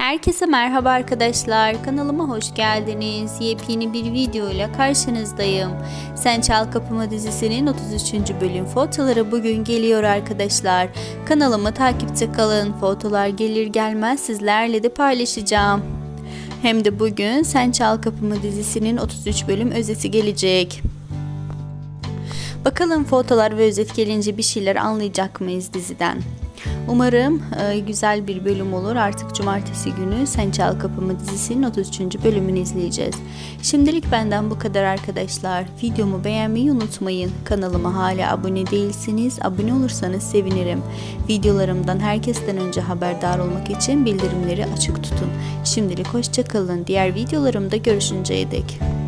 Herkese merhaba arkadaşlar. Kanalıma hoş geldiniz. Yepyeni bir video ile karşınızdayım. Sen Çal Kapımı dizisinin 33. bölüm fotoları bugün geliyor arkadaşlar. Kanalımı takipte kalın. Fotolar gelir gelmez sizlerle de paylaşacağım. Hem de bugün Sen Çal Kapımı dizisinin 33 bölüm özeti gelecek. Bakalım fotolar ve özet gelince bir şeyler anlayacak mıyız diziden? Umarım e, güzel bir bölüm olur. Artık cumartesi günü Sen Çal Kapımı dizisinin 33. bölümünü izleyeceğiz. Şimdilik benden bu kadar arkadaşlar. Videomu beğenmeyi unutmayın. Kanalıma hala abone değilsiniz. Abone olursanız sevinirim. Videolarımdan herkesten önce haberdar olmak için bildirimleri açık tutun. Şimdilik hoşçakalın. Diğer videolarımda görüşünceye dek.